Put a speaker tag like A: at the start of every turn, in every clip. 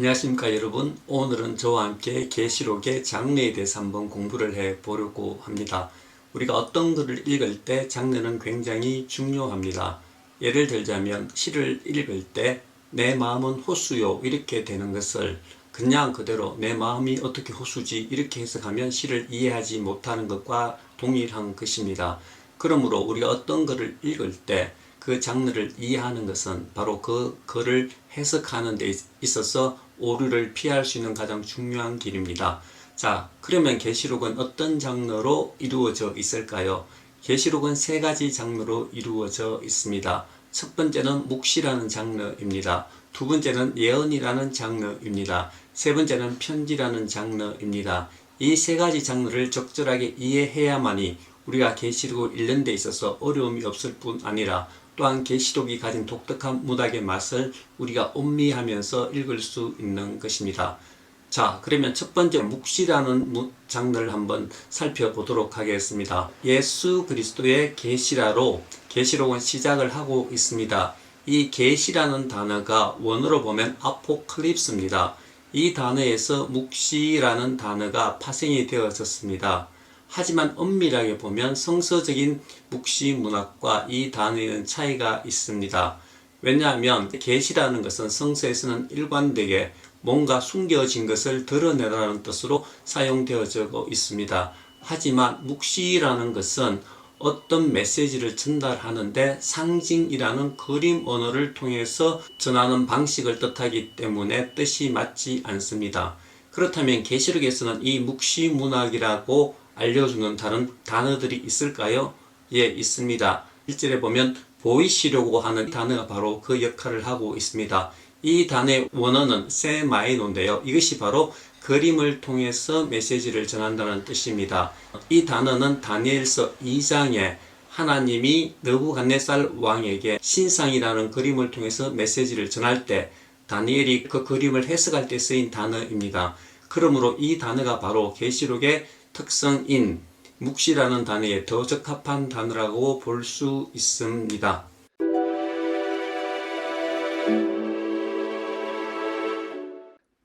A: 안녕하십니까 여러분. 오늘은 저와 함께 계시록의 장르에 대해서 한번 공부를 해 보려고 합니다. 우리가 어떤 글을 읽을 때 장르는 굉장히 중요합니다. 예를 들자면 시를 읽을 때 내 마음은 호수요 이렇게 되는 것을 그냥 그대로 내 마음이 어떻게 호수지 이렇게 해석하면 시를 이해하지 못하는 것과 동일한 것입니다. 그러므로 우리가 어떤 글을 읽을 때 그 장르를 이해하는 것은 바로 그 글을 해석하는 데 있어서 오류를 피할 수 있는 가장 중요한 길입니다. 자, 그러면 계시록은 어떤 장르로 이루어져 있을까요? 계시록은 세 가지 장르로 이루어져 있습니다. 첫 번째는 묵시라는 장르입니다. 두 번째는 예언이라는 장르입니다. 세 번째는 편지라는 장르입니다. 이 세 가지 장르를 적절하게 이해해야만이 우리가 계시록을 읽는 데 있어서 어려움이 없을 뿐 아니라 또한 계시록이 가진 독특한 문학의 맛을 우리가 음미하면서 읽을 수 있는 것입니다. 자, 그러면 첫 번째 묵시라는 무- 장르를 한번 살펴보도록 하겠습니다. 예수 그리스도의 계시라로 계시록은 시작을 하고 있습니다. 이 계시라는 단어가 원어로 보면 아포클립스입니다. 이 단어에서 묵시라는 단어가 파생이 되어졌습니다. 하지만 엄밀하게 보면 성서적인 묵시 문학과 이 단어에는 차이가 있습니다. 왜냐하면 계시라는 것은 성서에서는 일관되게 뭔가 숨겨진 것을 드러내라는 뜻으로 사용되어지고 있습니다. 하지만 묵시라는 것은 어떤 메시지를 전달하는데 상징이라는 그림 언어를 통해서 전하는 방식을 뜻하기 때문에 뜻이 맞지 않습니다. 그렇다면 계시록에서는 이 묵시 문학이라고 알려주는 다른 단어들이 있을까요? 예, 있습니다. 1절에 보면 보이시려고 하는 단어가 바로 그 역할을 하고 있습니다. 이 단어의 원어는 세마이노인데요. 이것이 바로 그림을 통해서 메시지를 전한다는 뜻입니다. 이 단어는 다니엘서 2장에 하나님이 느부갓네살 왕에게 신상이라는 그림을 통해서 메시지를 전할 때 다니엘이 그 그림을 해석할 때 쓰인 단어입니다. 그러므로 이 단어가 바로 계시록의 특성인 묵시라는 단어에 더 적합한 단어라고 볼 수 있습니다.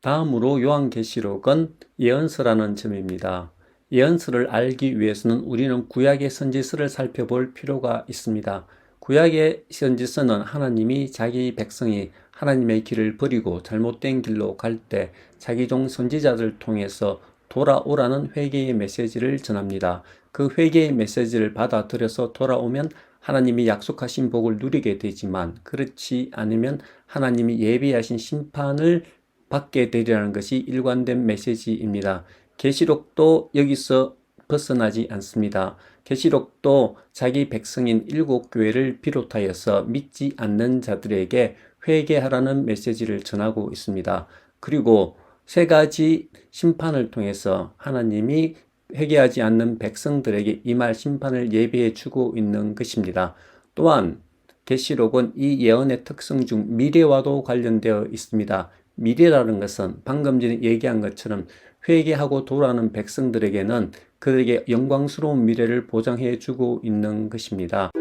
A: 다음으로 요한계시록은 예언서라는 점입니다. 예언서를 알기 위해서는 우리는 구약의 선지서를 살펴볼 필요가 있습니다. 구약의 선지서는 하나님이 자기 백성이 하나님의 길을 버리고 잘못된 길로 갈 때 자기 종 선지자들 통해서 돌아오라는 회개의 메시지를 전합니다. 그 회개의 메시지를 받아들여서 돌아오면 하나님이 약속하신 복을 누리게 되지만 그렇지 않으면 하나님이 예비하신 심판을 받게 되리라는 것이 일관된 메시지입니다. 계시록도 여기서 벗어나지 않습니다. 계시록도 자기 백성인 일곱 교회를 비롯하여서 믿지 않는 자들에게 회개하라는 메시지를 전하고 있습니다. 그리고 세 가지 심판을 통해서 하나님이 회개하지 않는 백성들에게 임할 심판을 예비해 주고 있는 것입니다. 또한 계시록은 이 예언의 특성 중 미래와도 관련되어 있습니다. 미래라는 것은 방금 전에 얘기한 것처럼 회개하고 돌아오는 백성들에게는 그들에게 영광스러운 미래를 보장해 주고 있는 것입니다.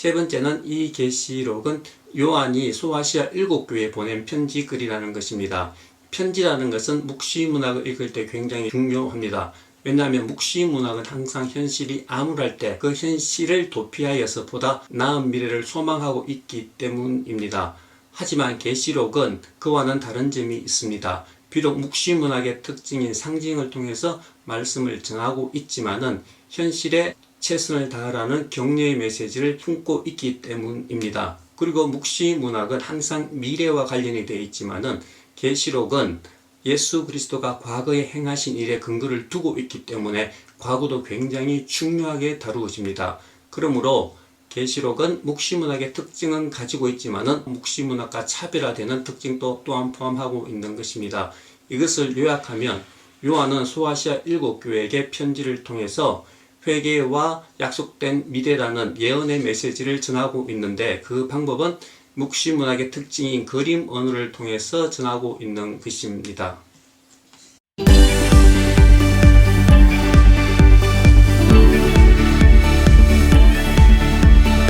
A: 세 번째는 이 계시록은 요한이 소아시아 일곱 교회에 보낸 편지 글이라는 것입니다. 편지라는 것은 묵시 문학을 읽을 때 굉장히 중요합니다. 왜냐하면 묵시 문학은 항상 현실이 암울할 때 그 현실을 도피하여서 보다 나은 미래를 소망하고 있기 때문입니다. 하지만 계시록은 그와는 다른 점이 있습니다. 비록 묵시 문학의 특징인 상징을 통해서 말씀을 전하고 있지만은 현실에 최선을 다하라는 격려의 메시지를 품고 있기 때문입니다. 그리고 묵시 문학은 항상 미래와 관련이 되어 있지만은 계시록은 예수 그리스도가 과거에 행하신 일에 근거를 두고 있기 때문에 과거도 굉장히 중요하게 다루어집니다. 그러므로 계시록은 묵시문학의 특징은 가지고 있지만은 묵시문학과 차별화되는 특징도 또한 포함하고 있는 것입니다. 이것을 요약하면 요한은 소아시아 일곱 교회에게 편지를 통해서 회개와 약속된 미래라는 예언의 메시지를 전하고 있는데 그 방법은 묵시 문학의 특징인 그림 언어를 통해서 전하고 있는 것입니다.